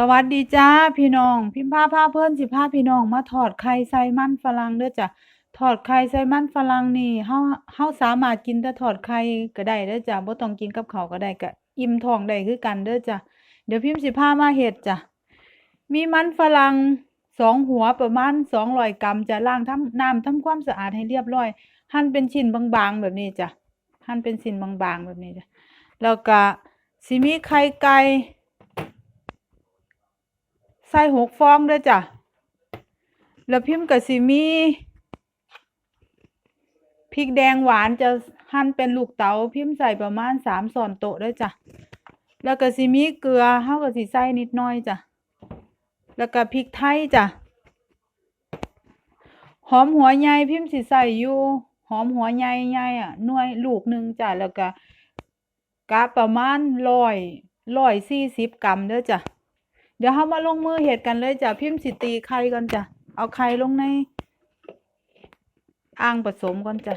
สวัสดีจ้าพี่น้อง พิมพ์ผ้าผ้าเพื่อนสิผ้าพี่น้องมาถอดไข่ใส่มันฝรั่งเด้อจ้ะถอดไข่ใส่มันฝรั่งนี่เฮาเฮาสามารถกินแต่ถอดไข่ก็ได้เด้อจ้ะบ่ต้องกินกับข้าวก็ได้ก็อิ่มท้องได้คือกันเด้อจ้ะเดี๋ยวพิมพ์สิผ้ามาเฮ็ดจ้ะมีมันฝรั่งสองหัวประมาณ200กรัมจะล้างทำน้ำทำความสะอาดให้เรียบร้อย หั่นเป็นชิ้นบางๆแบบนี้จ้ะหั่นเป็นชิ้นบางๆแบบนี้จ้ะแล้วก็สิมีไข่ไก่ ใส่หกฟองด้วยจ้ะ แล้วพิมพ์กับสิมีพริกแดงหวานจะหั่นเป็นลูกเต๋าพิมพ์ใส่ประมาณสามส่อนโต๊ะด้วยจ้ะ แล้วก็สิมีเกลือเฮาก็สิใส่นิดน่อยจ้ะ แล้วก็พริกไทยจ้ะ หอมหัวใหญ่พิมพ์สิใส่อยู่หอมหัวใหญ่ใหญ่อะหน่วยลูกหนึ่งจ้ะ แล้วก็กะประมาณร้อยร้อยสี่สิบกรัมเด้อจ้ะ เดี๋ยวเรามาลงมือเห็ดกันเลยจ้ะพิมพ์สิตีไข่ก่อนจ้ะเอาไข่ลงในอ่างผสมก่อนจ้ะ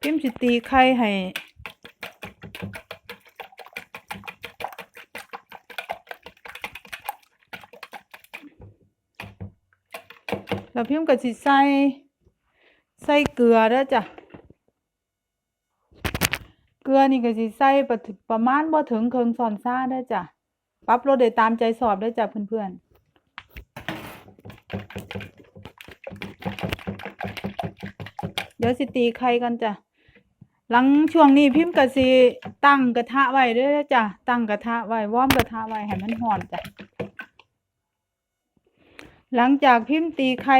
พิมพ์สิตีไข่ให้แล้วพิมพ์ก็สิใส่ใส่เกลือด้อจ้ะ ลือนี่ก็สิใส่ประประมาณบ่ถึงเครึ่งซอนซ่าได้จ้ะปรับรสได้ตามใจสอบได้จ้ะเพื่อนๆ เดี๋ยวสิตีไข่กันจ้ะ หลังช่วงนี้พิมพ์กะสิตั้งกระทะไว้ด้อจ้ะ ตั้งกระทะไว้วอร์มกระทะไว้ให้มันห่อนจ้ะ หลังจากพิมพ์ตีไข่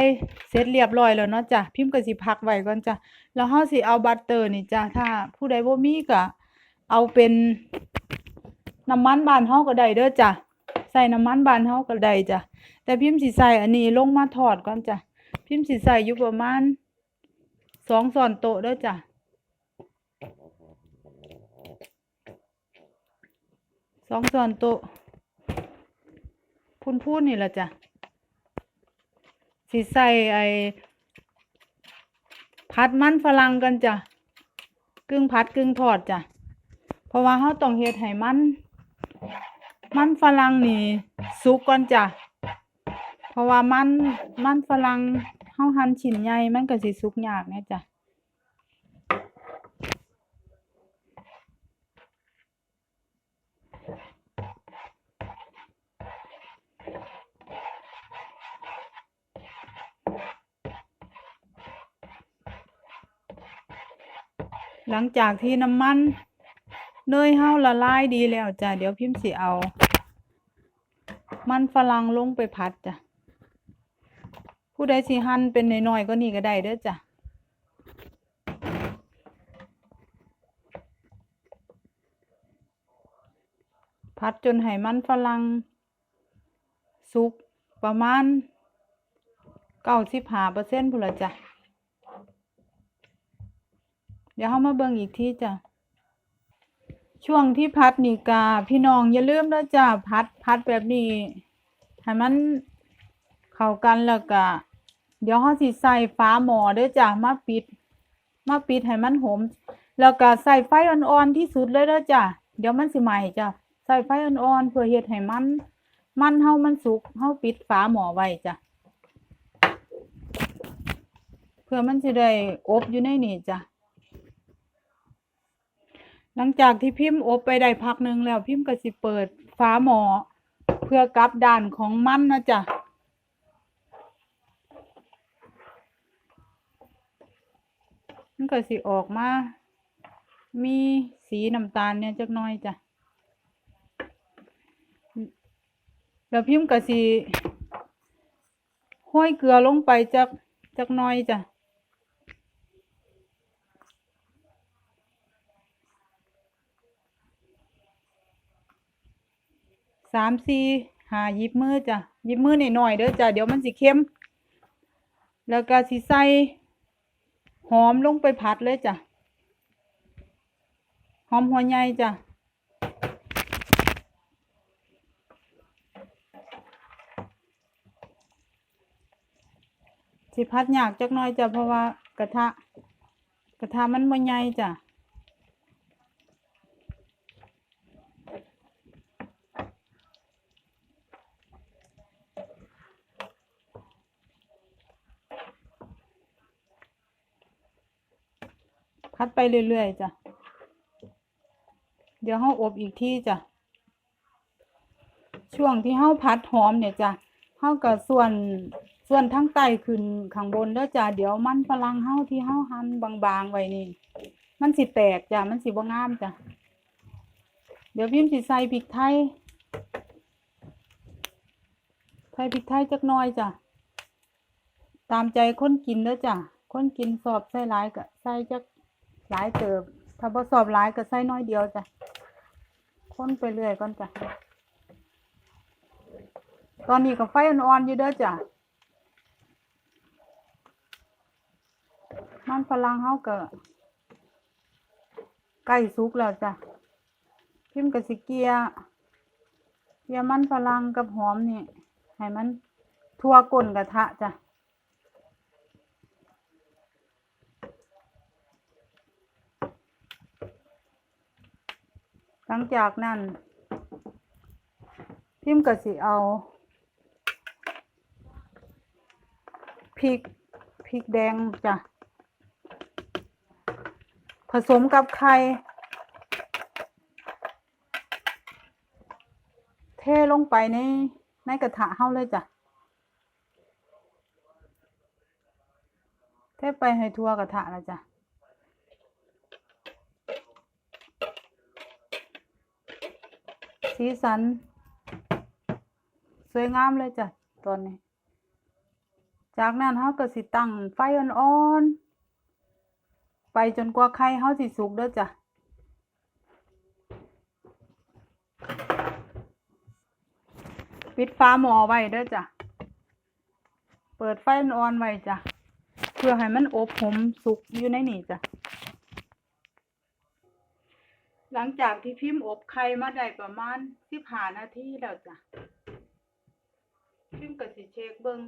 เสร็จเรียบร้อยแล้วเนาะจ้ะพิมพ์ก็สิพักไว้ก่อนจ้ะแล้วเฮาสิเอาบัตเตอร์นี่จ้ะถ้าผู้ใดบ่มีก็เอาเป็นน้ำมันบ้านเฮาก็ได้เด้อจ้ะใส่น้ำมันบ้านเฮาก็ได้จ้ะแต่พิมพ์สิใส่อันนี้ลงมาทอดก่อนจ้ะพิมพ์สิใส่อยู่ประมาณสองช้อนโต๊ะเด้อจ้ะสองช้อนโต๊ะพูนๆนี่แหละจ้ะ สิใส่ไอ้ผัดมันฝรั่งกันจ้ะกึ่งผัดกึ่งทอดจ้ะเพราะว่าเขาต้องเฮ็ดให้มัน มันฝรั่งนี่สุกก่อนจ้ะเพราะว่ามันมันฝรั่งเขาหั่นชิ้นใหญ่มันก็สิสุกยากแน่จ้ะ หลังจากที่น้ำมันเนยเฮาละลายดีแล้วจ้ะเดี๋ยวพิมพ์สิเอา มันฝรั่งลงไปผัดจ้ะผู้ใดสิหั่นเป็นน้อยๆก็นี่ก็ได้เด้อจ้ะผัดจนให้มันฝรั่งสุกประมาณเก้าสิบห้าเปอร์เซ็นต์พุ่นละจ้ะ เดี๋ยวเรามาเบิ่งอีกทีจ้ะ ช่วงที่พัดนี่กาพี่น้องอย่าลืมนะจ้ะพัดพัดแบบนี้ให้มันเข้ากันแล้วก็เดี๋ยวเราสิใส่ฝาหม้อเด้อจ้ะมาปิด มาปิดให้มันหอมแล้วก็ใส่ไฟอ่อนๆที่สุดเลยเด้อจ้ะเดี๋ยวมันสิไหม้จ้ะใส่ไฟอ่อนๆเพื่อเฮ็ดให้มัน มันเฮามันสุกเฮาปิดฝาหม้อไว้จ้ะเพื่อมันสิได้อบอยู่ในนี่จ้ะ ลังจากที่พิมพ์อบไปได้พักหนึ่งแล้วพิมพ์ก็สิเปิดฝาหม้อเพื่อกลับด้านของมันนะจ๊ะมันก็สิออกมา มีสีน้ำตาลเนี่ยจักน่อยจ้ะแล้วพิมพ์ก็สิห้อยเกลือลงไปจักจักน่อยจ้ะ สามสี่หายิบมือจ้ะยิบมือหน่อยๆเด้อจ้ะเดี๋ยวมันสิเค็ม แล้วก็สิใส่หอมลงไปผัดเลยจ้ะหอมหัวใหญ่จ้ะสิพัดยากจักน่อยจ้ะเพราะว่ากระทะ กระทะมันบ่ใหญ่จ้ะ คัดไปเรื่อยๆจ้ะ เดี๋ยวเฮาอบอีกที่จ้ะ ช่วงที่เฮาผัดหอมเนี่ยจ้ะเฮาก็ส่วนส่วนทั้งใต้ขึ้นข้างบนเด้อจ้ะ เดี๋ยวมันฝรั่งเฮาที่เฮาหั่นบางๆไว้นี่ มันสิแตกจ้ะ มันสิบ่งามจ้ะ เดี๋ยวพิมพ์สิใส่พริกไทยใส่พริกไทยจักน่อยจ้ะ ตามใจคนกินเด้อจ้ะคนกินสอบใส่หลายก็ใส่จัก หลายเติบ ถ้าบ่สอบหลายก็ใส่น้อยเดียวจ้ะค้นไปเรื่อยก่อนจ้ะ ตอนนี้ก็ไฟอ่อนๆอยู่เด้อจ้ะ มันฝรั่งเฮาก็ใกล้สุกแล้วจ้ะ พิมพ์ก็สิเกียเกียมันฝรั่งกับหอมนี่ให้มันทั่วก้นกระทะจ้ะ หลังจากนั้น พิมพ์ก็สิเอาพริกพริกแดงจ้ะผสมกับไข่เทลงไปในในกระทะเฮาเลยจ้ะเทไปให้ทั่วกระทะแล้วจ้ะ สีสัน สวยงามเลยจ้ะตอนนี้ จากนั้นเฮาก็สิตั้งไฟอ่อนๆ ไปจนกว่าไข่เฮาสิสุกเด้อจ้ะปิดฟ้าหม้อไว้เด้อจ้ะ เปิดไฟอ่อนๆไว้จ้ะ เพื่อให้มันอบผมสุกอยู่ในนี่จ้ะ หลังจากที่พิมพ์อบไข่มาได้ประมาณสิบห้านาทีแล้วจ้ะ พิมพ์ก็สิเช็คเบิ่ง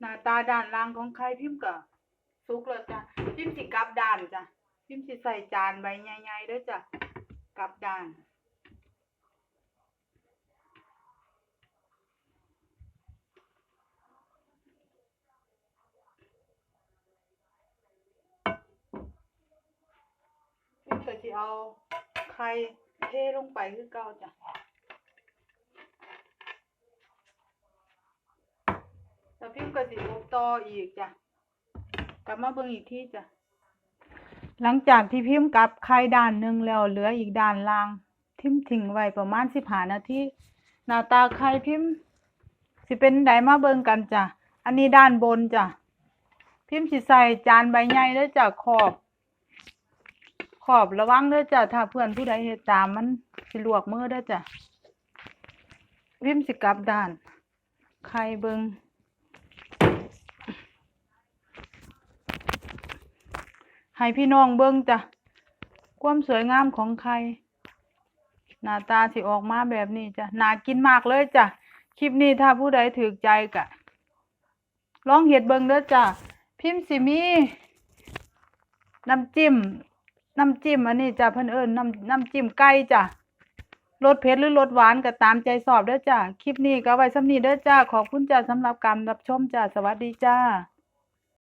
หน้าตาด้านล่างของไข่พิมพ์ก็สุกแล้วจ้ะ พิมพ์สิกลับด้านจ้ะ พิมพ์สิใส่จานใบใหญ่ๆเด้อจ้ะ กลับด้าน พิมพ์ก็สิ เอาไข่เทลงไปคือเก่าจ้ะแล้วพิมพ์ก็สิอบต่ออีกจ้ะกลับมาเบิ่งอีกที่จ้ะหลังจากที่พิมพ์กับไข่ด้านหนึ่งแล้วเหลืออีกด้านล่างพิมพ์ทิ้งไว้ประมาณสิบห้านาทีหน้าตาไข่พิมพ์สิเป็นไดมาเบิ่งกันจ้ะอันนี้ด้านบนจ้ะพิมพ์สิใส่จานใบใหญ่แล้วจ้ะขอบ ขอบระวังเด้อจ้ะถ้าเพื่อนผู้ใดเฮ็ดตามมันสิลวกมือเด้อจ้ะพิมพ์สิกลับด้าน ไข่เบิงให้พี่น้องเบิงจ้ะความสวยงามของไข่หน้าตาสิออกมาแบบนี้จ้ะน่ากินมากเลยจ้ะคลิปนี้ถ้าผู้ใดถูกใจก็ลองเฮ็ดเบิงเด้อจ้ะพิมพ์สิมีน้ำจิ้ม น้ำจิ้มอันนี้จ้ะเพิ่นเอิญนน้ำน้ำจิ้มไก่จ้ะรสเผ็ดหรือรสหวานก็ตามใจสอบเด้อจ้ะคลิปนี้ก็ไว้สำนีเด้อจ้ะขอบคุณจ้ะสำหรับการรับชมจ้ะสวัสดีจ้า